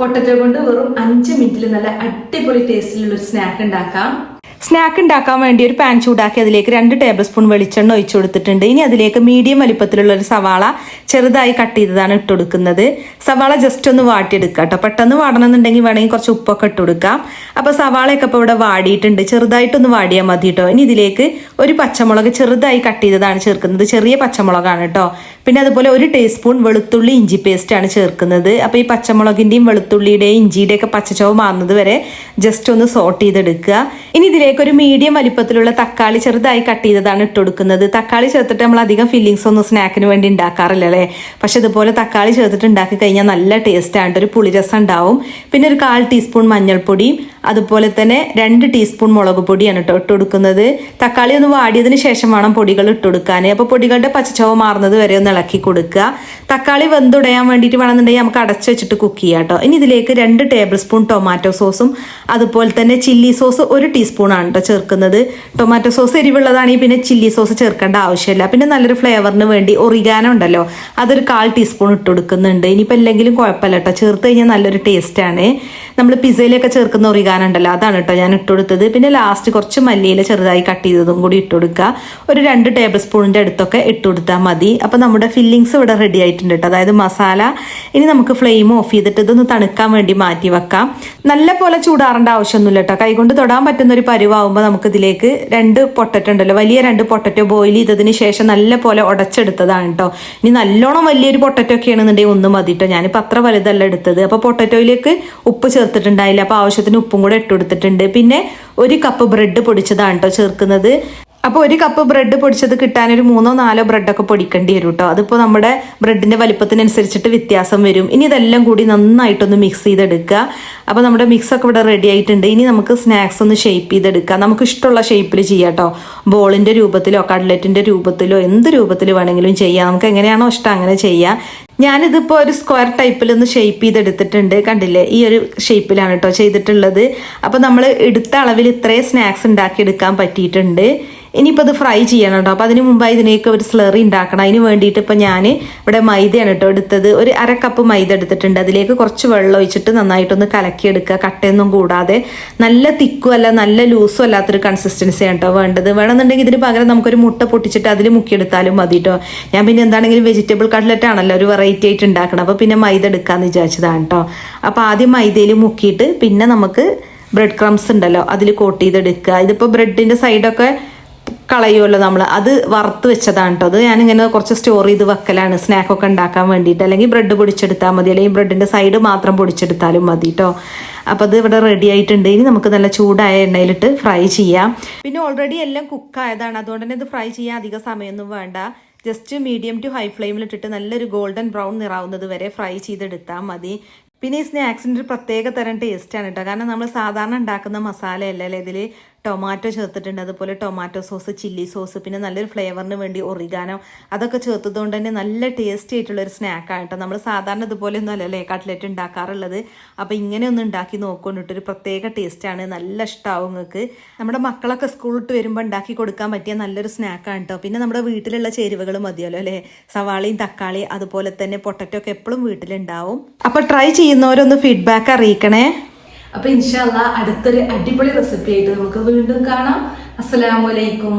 Potato കൊണ്ട് വെറും അഞ്ച് മിനിറ്റിൽ നല്ല അടിപൊളി ടേസ്റ്റിലുള്ള ഒരു സ്നാക്ക് ഉണ്ടാക്കാം. സ്നാക്ക് ഉണ്ടാക്കാൻ വേണ്ടി ഒരു പാൻ ചൂടാക്കി അതിലേക്ക് രണ്ട് ടേബിൾ സ്പൂൺ വെളിച്ചെണ്ണ ഒഴിച്ചു കൊടുത്തിട്ടുണ്ട്. ഇനി അതിലേക്ക് മീഡിയം വലിപ്പത്തിലുള്ള ഒരു സവാള ചെറുതായി കട്ട് ചെയ്തതാണ് ഇട്ട് കൊടുക്കുന്നത്. സവാള ജസ്റ്റ് ഒന്ന് വാട്ടിയെടുക്കുക കേട്ടോ പെട്ടെന്ന് വാടണമെന്നുണ്ടെങ്കിൽ വേണമെങ്കിൽ കുറച്ച് ഉപ്പൊക്കെ ഇട്ട് കൊടുക്കാം. അപ്പോൾ സവാളയൊക്കെ ഇപ്പോൾ ഇവിടെ വാടിയിട്ടുണ്ട്. ചെറുതായിട്ടൊന്ന് വാടിയാൽ മതി കേട്ടോ ഇനി ഇതിലേക്ക് ഒരു പച്ചമുളക് ചെറുതായി കട്ട് ചെയ്തതാണ് ചേർക്കുന്നത്. ചെറിയ പച്ചമുളകാണ് കേട്ടോ പിന്നെ അതുപോലെ ഒരു ടീസ്പൂൺ വെളുത്തുള്ളി ഇഞ്ചി പേസ്റ്റ് ആണ് ചേർക്കുന്നത്. അപ്പോൾ ഈ പച്ചമുളകിന്റെയും വെളുത്തുള്ളിയുടെയും ഇഞ്ചിയുടെയൊക്കെ പച്ചച്ചവ് മാറുന്നത് വരെ ജസ്റ്റ് ഒന്ന് സോട്ട് ചെയ്തെടുക്കുക. ഇനി ഇതിലേക്ക് ഒരു മീഡിയം വലിപ്പത്തിലുള്ള തക്കാളി ചെറുതായി കട്ട് ചെയ്തതാണ് ഇട്ട് കൊടുക്കുന്നത്. തക്കാളി ചേർത്തിട്ട് നമ്മൾ അധികം ഫില്ലിങ്സ് ഒന്നും സ്നാക്കിന് വേണ്ടി ഉണ്ടാക്കാറില്ല അല്ലേ? പക്ഷെ ഇതുപോലെ തക്കാളി ചേർത്തിട്ട് ഉണ്ടാക്കി കഴിഞ്ഞാൽ നല്ല ടേസ്റ്റാണ് ഒരു പുളിരസം ഉണ്ടാവും പിന്നെ ഒരു കാൽ ടീസ്പൂൺ മഞ്ഞൾപ്പൊടിയും അതുപോലെ തന്നെ രണ്ട് ടീസ്പൂൺ മുളക് പൊടിയാണ് കേട്ടോ ഇട്ട് കൊടുക്കുന്നത് തക്കാളി ഒന്ന് വാടിയതിന് ശേഷം വേണം പൊടികൾ ഇട്ട് കൊടുക്കാൻ. അപ്പോൾ പൊടികളുടെ പച്ചച്ചവ് മാറുന്നത് വരെ ഒന്ന് ഇളക്കി കൊടുക്കുക. തക്കാളി വെന്തുടയാൻ വേണ്ടിയിട്ട് വേണമെന്നുണ്ടെങ്കിൽ നമുക്ക് അടച്ചു വെച്ചിട്ട് കുക്ക് ചെയ്യാം കേട്ടോ. ഇനി ഇതിലേക്ക് രണ്ട് ടേബിൾ സ്പൂൺ ടൊമാറ്റോ സോസും അതുപോലെ തന്നെ ചില്ലി സോസ് ഒരു ടീസ്പൂണാണ് കേട്ടോ ചേർക്കുന്നത്. ടൊമാറ്റോ സോസ് എരിവുള്ളതാണെങ്കിൽ പിന്നെ ചില്ലി സോസ് ചേർക്കേണ്ട ആവശ്യമില്ല. പിന്നെ നല്ലൊരു ഫ്ലേവറിന് വേണ്ടി ഒറിഗാനോ ഉണ്ടല്ലോ അതൊരു കാൽ ടീസ്പൂൺ ഇട്ട് കൊടുക്കുന്നുണ്ട്. ഇനിയിപ്പോൾ എന്തെങ്കിലും കുഴപ്പമില്ല കേട്ടോ. ചേർത്ത് കഴിഞ്ഞാൽ നല്ലൊരു ടേസ്റ്റാണ് നമ്മൾ പിസയിലൊക്കെ ചേർക്കുന്ന ഒറിഗാനോ ഉണ്ടല്ലോ അതാണ് കേട്ടോ ഞാൻ ഇട്ടുകൊടുത്തത്. പിന്നെ ലാസ്റ്റ് കുറച്ച് മല്ലിയില ചെറുതായി കട്ട് ചെയ്തതും കൂടി ഇട്ട് കൊടുക്കുക ഒരു രണ്ട് ടേബിൾ സ്പൂണിന്റെ അടുത്തൊക്കെ ഇട്ട് കൊടുത്താൽ മതി. അപ്പോൾ നമ്മുടെ ഫില്ലിങ്സ് ഇവിടെ റെഡി ആയിട്ടുണ്ട് കേട്ടോ അതായത് മസാല ഇനി നമുക്ക് ഫ്ലെയിം ഓഫ് ചെയ്തിട്ട് ഇതൊന്ന് തണുക്കാൻ വേണ്ടി മാറ്റി വെക്കാം. നല്ല പോലെ ചൂടാറേണ്ട ആവശ്യമൊന്നുമില്ല കേട്ടോ കൈകൊണ്ട് തൊടാൻ പറ്റുന്ന ഒരു പരുവാകുമ്പോൾ നമുക്ക് ഇതിലേക്ക് രണ്ട് പൊട്ടറ്റോ ഉണ്ടല്ലോ വലിയ രണ്ട് പൊട്ടറ്റോ ബോയിൽ ചെയ്തതിന് ശേഷം നല്ല പോലെ ഉടച്ചെടുത്തതാണ് കേട്ടോ ഇനി നല്ലോണം വലിയൊരു പൊട്ടറ്റോ ഒക്കെ ആണെന്നുണ്ടെങ്കിൽ ഒന്ന് മതി കേട്ടോ ഞാനിപ്പോൾ അത്ര വലുതല്ല എടുത്തത്. അപ്പോൾ പൊട്ടറ്റോയിലേക്ക് ഉപ്പ് ചേർത്തിട്ടുണ്ടായില്ല. അപ്പോൾ ആവശ്യത്തിന് ഉപ്പും കൂടെ ഇട്ടുകൊടുത്തിട്ടുണ്ട്. പിന്നെ ഒരു കപ്പ് ബ്രെഡ് പൊടിച്ചതാണ് കേട്ടോ ചേർക്കുന്നത്. അപ്പോൾ ഒരു കപ്പ് ബ്രെഡ് പൊടിച്ചത് കിട്ടാൻ ഒരു മൂന്നോ നാലോ ബ്രെഡൊക്കെ പൊടിക്കേണ്ടി വരും കേട്ടോ അതിപ്പോൾ നമ്മുടെ ബ്രെഡിന്റെ വലിപ്പത്തിനനുസരിച്ചിട്ട് വ്യത്യാസം വരും. ഇനി ഇതെല്ലാം കൂടി നന്നായിട്ടൊന്ന് മിക്സ് ചെയ്തെടുക്കുക. അപ്പോൾ നമ്മുടെ മിക്സൊക്കെ ഇവിടെ റെഡി ആയിട്ടുണ്ട്. ഇനി നമുക്ക് സ്നാക്സ് ഒന്ന് ഷേപ്പ് ചെയ്തെടുക്കുക നമുക്ക് ഇഷ്ടമുള്ള ഷേപ്പിൽ ചെയ്യാം കേട്ടോ ബോളിന്റെ രൂപത്തിലോ കട്ലറ്റിന്റെ രൂപത്തിലോ എന്ത് രൂപത്തിൽ വേണമെങ്കിലും ചെയ്യാം. നമുക്ക് എങ്ങനെയാണോ ഇഷ്ടം അങ്ങനെ ചെയ്യാം. ഞാനിതിപ്പോൾ ഒരു സ്ക്വയർ ടൈപ്പിൽ ഒന്ന് ഷേപ്പ് ചെയ്തെടുത്തിട്ടുണ്ട്. കണ്ടില്ലേ? ഈ ഒരു ഷേപ്പിലാണ് കേട്ടോ ചെയ്തിട്ടുള്ളത്. അപ്പോൾ നമ്മൾ എടുത്ത അളവിൽ ഇത്രയും സ്നാക്സ് ഉണ്ടാക്കിയെടുക്കാൻ പറ്റിയിട്ടുണ്ട്. ഇനിയിപ്പോൾ അത് ഫ്രൈ ചെയ്യണം കേട്ടോ അപ്പോൾ അതിന് മുമ്പായി ഇതിനേക്ക് ഒരു സ്ലറി ഉണ്ടാക്കണം. അതിന് വേണ്ടിയിട്ട് ഇപ്പോൾ ഞാൻ ഇവിടെ മൈദയാണ് കേട്ടോ എടുത്തത്. ഒരു അര കപ്പ് മൈദ എടുത്തിട്ടുണ്ട്. അതിലേക്ക് കുറച്ച് വെള്ളം ഒഴിച്ചിട്ട് നന്നായിട്ടൊന്ന് കലക്കിയെടുക്കുക. കട്ടയൊന്നും കൂടാതെ നല്ല തിക്കും അല്ല നല്ല ലൂസും അല്ലാത്തൊരു കൺസിസ്റ്റൻസിയാണ് കേട്ടോ വേണ്ടത്. വേണമെന്നുണ്ടെങ്കിൽ ഇതിന് പകരം നമുക്കൊരു മുട്ട പൊട്ടിച്ചിട്ട് അതിൽ മുക്കിയെടുത്താലും മതി കേട്ടോ ഞാൻ പിന്നെ എന്താണെങ്കിലും വെജിറ്റബിൾ കട്ട്ലറ്റ് ആണല്ലോ ഒരു വെറൈറ്റി ആയിട്ട് ഉണ്ടാക്കണം അപ്പോൾ പിന്നെ മൈദ എടുക്കാമെന്ന് വിചാരിച്ചതാണ് കേട്ടോ അപ്പോൾ ആദ്യം മൈദയിൽ മുക്കിയിട്ട് പിന്നെ നമുക്ക് ബ്രെഡ് ക്രംസ് ഉണ്ടല്ലോ അതിൽ കോട്ട് ചെയ്തെടുക്കുക. ഇതിപ്പോൾ ബ്രെഡിന്റെ സൈഡൊക്കെ കളയുമല്ലോ നമ്മൾ അത് വറുത്ത് വെച്ചതാണ് കേട്ടോ അത് ഞാനിങ്ങനെ കുറച്ച് സ്റ്റോർ ചെയ്ത് വെക്കലാണ്. സ്നാക്കൊക്കെ ഉണ്ടാക്കാൻ വേണ്ടിയിട്ട്. അല്ലെങ്കിൽ ബ്രെഡ് പൊടിച്ചെടുത്താൽ മതി. അല്ലെങ്കിൽ ബ്രെഡിന്റെ സൈഡ് മാത്രം പൊടിച്ചെടുത്താലും മതി കേട്ടോ അപ്പോൾ അത് ഇവിടെ റെഡി ആയിട്ടുണ്ട്. ഇനി നമുക്ക് നല്ല ചൂടായ എണ്ണയിലിട്ട് ഫ്രൈ ചെയ്യാം. പിന്നെ ഓൾറെഡി എല്ലാം കുക്കായതാണ് അതുകൊണ്ട് തന്നെ ഇത് ഫ്രൈ ചെയ്യാൻ അധിക സമയമൊന്നും വേണ്ട. ജസ്റ്റ് മീഡിയം ടു ഹൈ ഫ്ലെയിമിലിട്ടിട്ട് നല്ലൊരു ഗോൾഡൻ ബ്രൗൺ നിറാവുന്നത് വരെ ഫ്രൈ ചെയ്തെടുത്താൽ മതി. പിന്നെ ഈ സ്നാക്സിന്റെ ഒരു പ്രത്യേക തരം ടേസ്റ്റാണ് കേട്ടോ കാരണം നമ്മൾ സാധാരണ ഉണ്ടാക്കുന്ന മസാലയല്ല അല്ലേ? ഇതിൽ ടൊമാറ്റോ ചേർത്തിട്ടുണ്ട്. അതുപോലെ ടൊമാറ്റോ സോസ് ചില്ലി സോസ് പിന്നെ നല്ലൊരു ഫ്ലേവറിന് വേണ്ടി ഒറിഗാനോ അതൊക്കെ ചേർത്തതുകൊണ്ട് തന്നെ നല്ല ടേസ്റ്റി ആയിട്ടുള്ള ഒരു സ്നാക്കാണ് നമ്മൾ സാധാരണ ഇതുപോലെ ഒന്നും അല്ലല്ലേ കട്ട്ലറ്റ് ഉണ്ടാക്കാറുള്ളത്? അപ്പോൾ ഇങ്ങനെ ഒന്ന് ഉണ്ടാക്കി നോക്കൊണ്ടിട്ട് ഒരു പ്രത്യേക ടേസ്റ്റാണ് നല്ല ഇഷ്ടമാവും നിങ്ങൾക്ക് നമ്മുടെ മക്കളൊക്കെ സ്കൂളിട്ട് വരുമ്പോൾ ഉണ്ടാക്കി കൊടുക്കാൻ പറ്റിയ നല്ലൊരു സ്നാക്കാണ് കേട്ടോ. പിന്നെ നമ്മുടെ വീട്ടിലുള്ള ചേരുവകൾ മതിയല്ലോ അല്ലേ? സവാളയും തക്കാളി അതുപോലെ തന്നെ പൊട്ടറ്റോ ഒക്കെ എപ്പോഴും വീട്ടിലുണ്ടാവും. അപ്പോൾ ട്രൈ ചെയ്യുന്നവരൊന്ന് ഫീഡ്ബാക്ക് അറിയിക്കണേ. അപ്പോൾ ഇൻഷാല്ല അടുത്തൊരു അടിപൊളി റെസിപ്പി ആയിട്ട് നമുക്ക് വീണ്ടും കാണാം. അസ്സലാമലൈക്കും